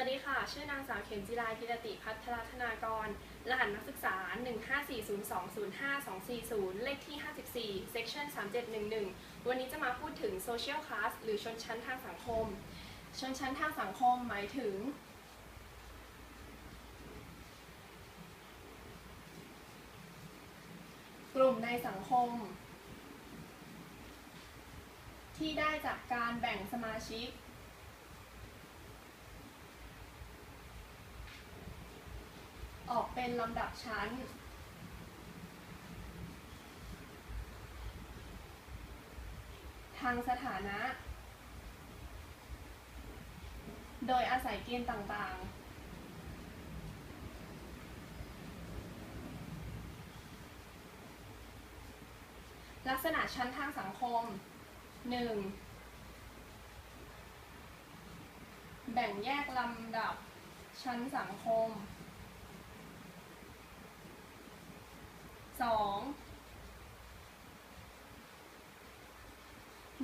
วัสดีค่ะ ชื่อนางสาวเข็มจิรากิรติพัฒนาธนากร รหัสนักศึกษา 15402052240 เลขที่ 54 section 3711 วันนี้จะมาพูดถึง social class หรือชนชั้นทางสังคม ชนชั้นทางสังคมหมายถึง กลุ่มในสังคม ที่ได้จากการแบ่งสมาชิก ออกเป็นลำดับชั้น ทางสถานะ โดยอาศัยเกณฑ์ต่างๆลักษณะชั้นทางสังคม 1. แบ่งแยกลำดับชั้นสังคม สอง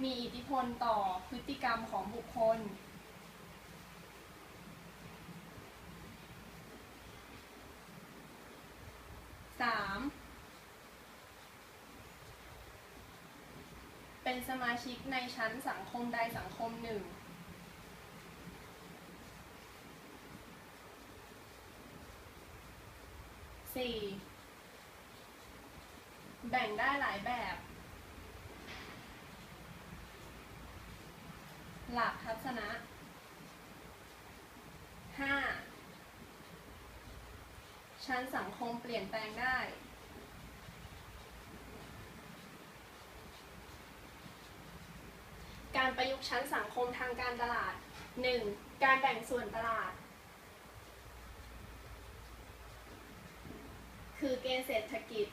มีอิทธิพลต่อพฤติกรรมของบุคคลสามเป็นสมาชิกในชั้นสังคมใดสังคมหนึ่งสี่แบ่งได้หลายแบบ หลักทัศนะ 5. ชั้นสังคมเปลี่ยนแปลงได้ การประยุกต์ชั้นสังคมทางการตลาด 1. การแบ่งส่วนตลาด คือเกณฑ์เศรษฐกิจ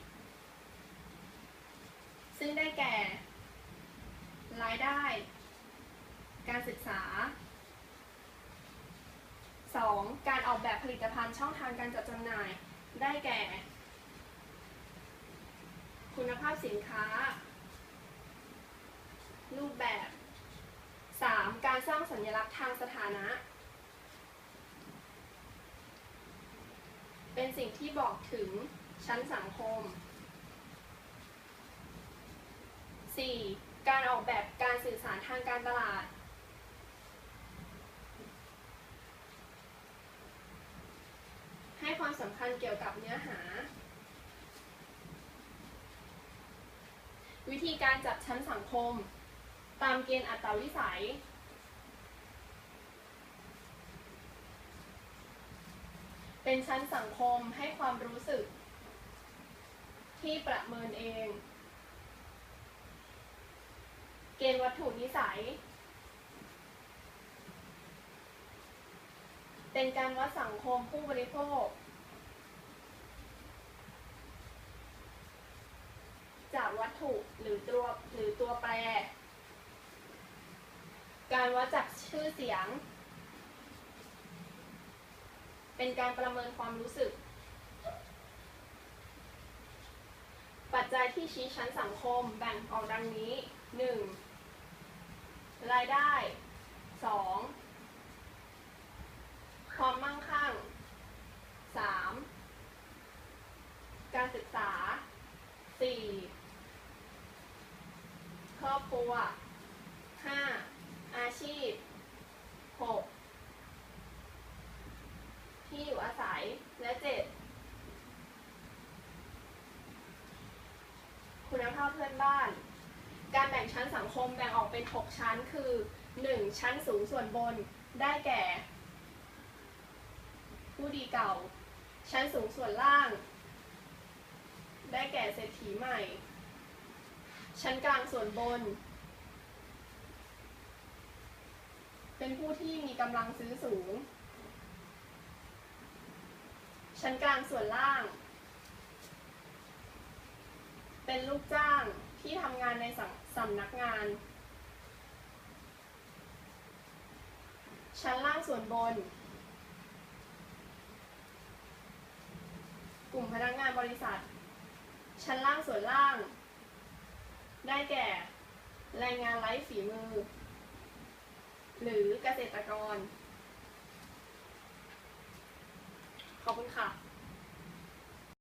ซึ่งได้แก่ รายได้ การศึกษา 2. การออกแบบผลิตภัณฑ์ช่องทางการจัดจำหน่าย ได้แก่ คุณภาพสินค้า รูปแบบ 3. การสร้างสัญลักษณ์ทางสถานะ เป็นสิ่งที่บอกถึงชั้นสังคม 4. การออกแบบการสื่อสารทางการตลาด ให้ความ สำคัญเกี่ยวกับเนื้อหา วิธีการจัดชั้นสังคม ตามเกณฑ์อัตราวิสัย เป็นชั้นสังคมให้ความรู้สึก ที่ประเมินเอง เกณฑ์วัตถุนิสัยเป็นการวัดสังคมผู้บริโภค จากวัต ถุหรือตัวหรือตัวแปร การวัดจากชื่อเสียง เป็นการประเมินความรู้สึก ปัจจัยที่ชี้ชั้นสังคมแบ่งออกดังนี้ 1. รายได้ 2. ความมั่งคั่ง 3. การศึกษา 4. ครัว 5. อาชีพ 6. ที่อยู่อาศัย และ 7. คุณภาพเพื่อนบ้าน การแบ่งชั้นสังคมแบ่งออกเป็น 6 ชั้นคือ 1. ชั้นสูงส่วนบน ได้แก่ ผู้ดีเก่า ชั้นสูงส่วนล่าง ได้แก่เศรษฐีใหม่ ชั้นกลางส่วนบน เป็นผู้ที่มีกำลังซื้อสูง ชั้นกลางส่วนล่าง เป็นลูกจ้างที่ทำงานในสสำนักงาน ชั้นล่างส่วนบน กลุ่มพนักงานบริษัท ชั้นล่างส่วนล่าง ได้แก่ แรงงานไร้ฝีมือ หรือเกษตรกร ขอบคุณค่ะ